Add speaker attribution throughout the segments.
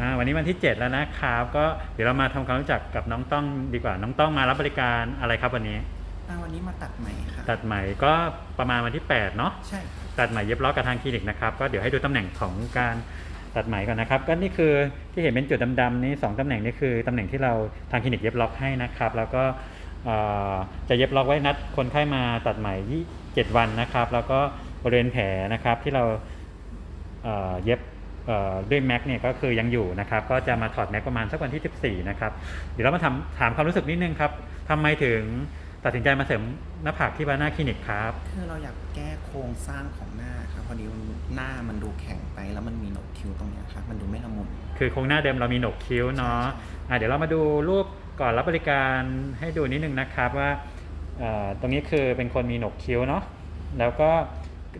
Speaker 1: อ่าวันนี้วันที่ 7 แล้วนะครับก็เดี๋ยวเรามาทำความรู้จักกับน้องต้องดีกว่าน้องต้องมารับบริการอะไรครับวันนี้
Speaker 2: อ่าวันนี้มาตัดไหมค่ะ
Speaker 1: ตัดไหมก็ประมาณวันที่8เนาะ
Speaker 2: ใช่ค่ะ
Speaker 1: ตัดไหมเย็บล็อกกับทางคลินิกนะครับก็เดี๋ยวให้ดูตำแหน่งของการตัดไหมก่อนนะครับ ก็นี่คือที่เห็นเป็นจุดดำๆนี้สองตำแหน่งนี่คือตำแหน่งที่เราทางคลินิกเย็บล็อกให้นะครับ แล้วก็เอ่อจะเย็บล็อกไว้นัดคนไข้มาตัดไหมยี่เจ็ดวันนะครับ แล้วก็บริเวณแผลนะครับที่เราเอ่อเย็บเอ่อ ด้วยแม็กเนี่ยก็คือยังอยู่นะครับ ก็จะมาถอดแม็กประมาณสักวันที่ 14 นะครับ เดี๋ยวเรามาทำถามความรู้สึกนิดนึงครับทำไมถึงตัดสินใจมาเสริมหน้าผากที่บานาคลินิกครับ
Speaker 2: คือเราอยากแก้โครงสร้างของหน้าครับพอดีมันหน้ามันดูแข็งไปแล้วมันมีโหนกคิ้วตรงเนี้ยครับมันดูไม่ละมุน
Speaker 1: คือโครงหน้าเดิมเรามีโหนกคิ้วเนาะ
Speaker 2: ใช่ใช่
Speaker 1: อะเดี๋ยวเรามาดูรูปก่อนรับบริการให้ดูนิดนึงนะครับว่าเอ่อตรงนี้คือเป็นคนมีโหนกคิ้วเนาะแล้วก็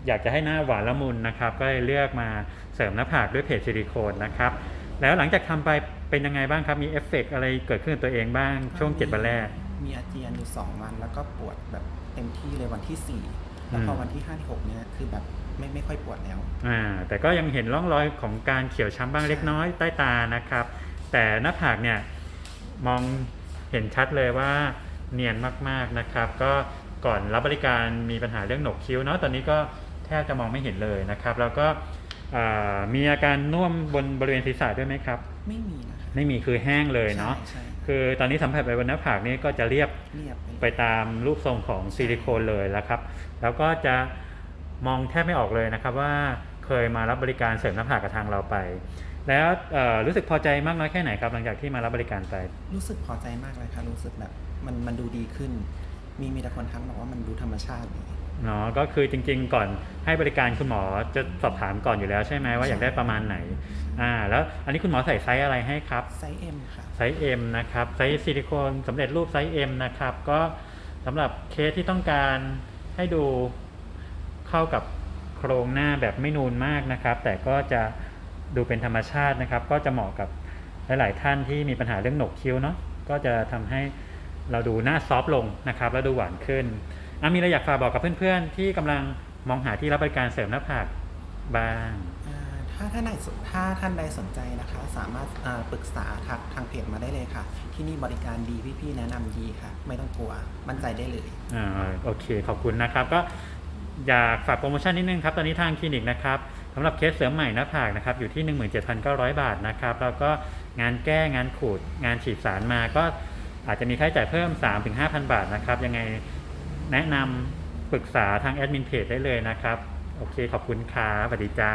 Speaker 1: อยากจะให้หน้าหวานละมุนนะครับ ก็เลยเลือกมาเสริมหน้าผากด้วยเพจซิลิโคนนะครับ แล้วหลังจากทำไปเป็นยังไงบ้างครับ มีเอฟเฟกต์อะไรเกิดขึ้นกับตัวเองบ้างช่วงเจ็ดวันแรก
Speaker 2: มีอาเจียนอยู่สองวัน แล้วก็ปวดแบบเต็มที่เลยวันที่สี่แล้วพอ
Speaker 1: อืม
Speaker 2: วันที่ห้าที่หกเนี่ยคือแบบไม่ไม่ค่อยปวดแล้ว
Speaker 1: อ่าแต่ก็ยังเห็นร่องรอยของการเขียวช้ำบ้างเล็กน้อยใต้ตานะครับ แต่หน้าผากเนี่ยมองเห็นชัดเลยว่าเนียนมากๆนะครับ ก็ ก่อนรับบริการมีปัญหาเรื่องหนกคิ้วเนาะตอนนี้ก็แทบจะมองไม่เห็นเลยนะครับ แล้วก็อ่ามีอาการน่วมบนบริเวณศีรษะด้วยไหมครับ
Speaker 2: ไม่มีนะครับ
Speaker 1: ไม่มีคือแห้งเลยเนาะ
Speaker 2: ใช่ใช่
Speaker 1: คือตอนนี้สัมผัสไปบนหน้าผากนี่ก็จะเรียบ
Speaker 2: เรียบ
Speaker 1: ไปตามรูปทรงของซิลิโคนเลยแล้วครับ แล้วก็จะมองแทบไม่ออกเลยนะครับว่าเคยมารับบริการเสริมหน้าผากกับทางเราไป แล้วเอ่อรู้สึกพอใจมากน้อยแค่ไหนครับหลังจากที่มารับบริการไป
Speaker 2: รู้สึกพอใจมากเลยค่ะรู้สึกแบบมันมันดูดีขึ้น มีมีแต่คนทักบอกว่ามันดูธรรมชาติดี
Speaker 1: เนาะก็คือจริง ๆ ก่อนให้บริการคุณหมอจะสอบถามก่อนอยู่แล้วใช่ไหมว่าอยากได้ประมาณไหนอ่าแล้วอันนี้คุณหมอใส่ไซส์อะไรให้ครับ
Speaker 2: ไซส์ M ค่ะ
Speaker 1: ไซส์ M นะครับไซส์ซิลิโคนสำเร็จรูปไซส์ M นะครับ ก็สำหรับเคสที่ต้องการให้ดูเข้ากับโครงหน้าแบบไม่นูนมากนะครับ แต่ก็จะดูเป็นธรรมชาตินะครับ ก็จะเหมาะกับหลาย ๆ ท่านที่มีปัญหาเรื่องหนกคิ้วเนาะก็จะทำให้ เราดูหน้าซอฟต์ลงนะครับแล้วดูหวานขึ้นอะมีอะไรอยากฝากบอกกับเพื่อนๆ ที่กำลังมองหาที่รับบริการเสริมหน้าผากบ้าง
Speaker 2: อ่าถ้าท่านใดสนถ้าท่านใดสนใจนะคะ สามารถอ่าปรึกษาทักทางเพจมาได้เลยค่ะ ที่นี่บริการดีพี่ๆแนะนำดีค่ะ ไม่ต้องกลัวมั่นใจได้เลย
Speaker 1: อ่าโอเค ขอบคุณนะครับ ก็อยากฝากโปรโมชั่นนิดนึงครับ ตอนนี้ทางคลินิกนะครับสำหรับเคสเสริมใหม่หน้าผากนะครับอยู่ที่ 17,900 บาทนะครับแล้วก็งานแก้งานขูดงานฉีดสารมาก็ อาจจะมีค่าใช้จ่ายเพิ่ม 3-5,000 บาทนะครับ ยังไงแนะนำปรึกษาทางแอดมินเพจได้เลยนะครับ โอเคขอบคุณครับสวัสดีจ้า